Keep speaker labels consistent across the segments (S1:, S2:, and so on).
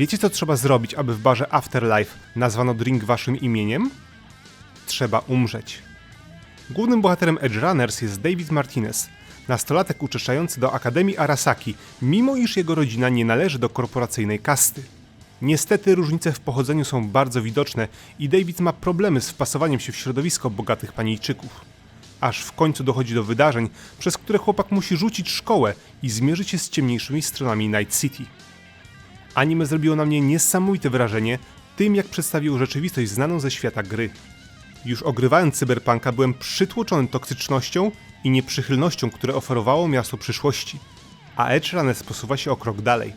S1: Wiecie co trzeba zrobić, aby w barze Afterlife nazwano drink waszym imieniem? Trzeba umrzeć. Głównym bohaterem Edge Runners jest David Martinez, nastolatek uczęszczający do Akademii Arasaki, mimo iż jego rodzina nie należy do korporacyjnej kasty. Niestety różnice w pochodzeniu są bardzo widoczne i David ma problemy z wpasowaniem się w środowisko bogatych panijczyków. Aż w końcu dochodzi do wydarzeń, przez które chłopak musi rzucić szkołę i zmierzyć się z ciemniejszymi stronami Night City. Anime zrobiło na mnie niesamowite wrażenie tym, jak przedstawił rzeczywistość znaną ze świata gry. Już ogrywając cyberpunka byłem przytłoczony toksycznością i nieprzychylnością, które oferowało miasto przyszłości. A Edge Runners posuwa się o krok dalej.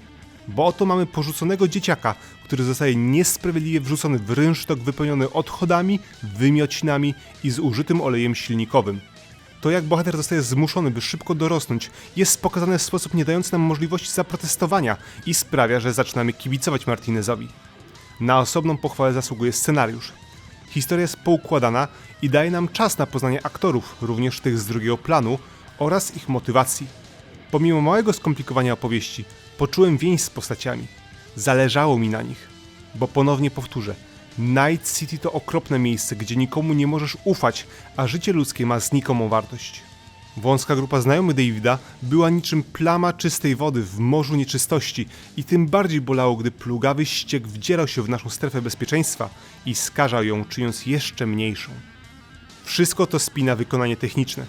S1: Bo oto mamy porzuconego dzieciaka, który zostaje niesprawiedliwie wrzucony w rynsztok wypełniony odchodami, wymiocinami i zużytym olejem silnikowym. To jak bohater zostaje zmuszony, by szybko dorosnąć, jest pokazane w sposób nie dający nam możliwości zaprotestowania i sprawia, że zaczynamy kibicować Martinezowi. Na osobną pochwałę zasługuje scenariusz. Historia jest poukładana i daje nam czas na poznanie aktorów, również tych z drugiego planu, oraz ich motywacji. Pomimo małego skomplikowania opowieści, poczułem więź z postaciami. Zależało mi na nich. Bo ponownie powtórzę, Night City to okropne miejsce, gdzie nikomu nie możesz ufać, a życie ludzkie ma znikomą wartość. Wąska grupa znajomych Davida była niczym plama czystej wody w morzu nieczystości i tym bardziej bolało, gdy plugawy ściek wdzierał się w naszą strefę bezpieczeństwa i skażał ją, czyniąc jeszcze mniejszą. Wszystko to spina wykonanie techniczne.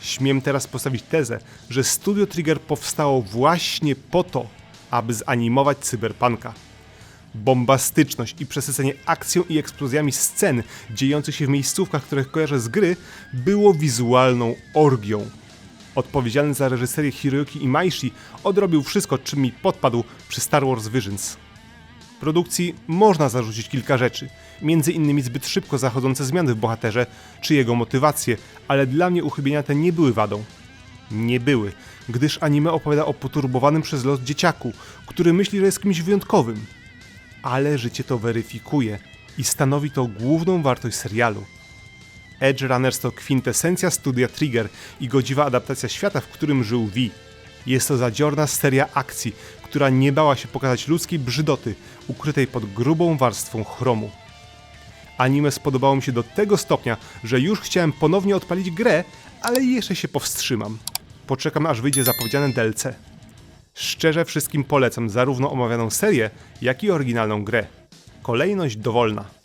S1: Śmiem teraz postawić tezę, że Studio Trigger powstało właśnie po to, aby zanimować cyberpunka. Bombastyczność i przesycenie akcją i eksplozjami scen dziejących się w miejscówkach, których kojarzę z gry, było wizualną orgią. Odpowiedzialny za reżyserię Hiroyuki Imaishi odrobił wszystko, czym mi podpadł przy Star Wars Visions. Produkcji można zarzucić kilka rzeczy, między innymi zbyt szybko zachodzące zmiany w bohaterze czy jego motywacje, ale dla mnie uchybienia te nie były wadą. Nie były, gdyż anime opowiada o poturbowanym przez los dzieciaku, który myśli, że jest kimś wyjątkowym. Ale życie to weryfikuje i stanowi to główną wartość serialu. Edge Runners to kwintesencja studia Trigger i godziwa adaptacja świata, w którym żył V. Jest to zadziorna seria akcji, która nie bała się pokazać ludzkiej brzydoty, ukrytej pod grubą warstwą chromu. Anime spodobało mi się do tego stopnia, że już chciałem ponownie odpalić grę, ale jeszcze się powstrzymam. Poczekam aż wyjdzie zapowiedziane DLC. Szczerze wszystkim polecam zarówno omawianą serię, jak i oryginalną grę. Kolejność dowolna.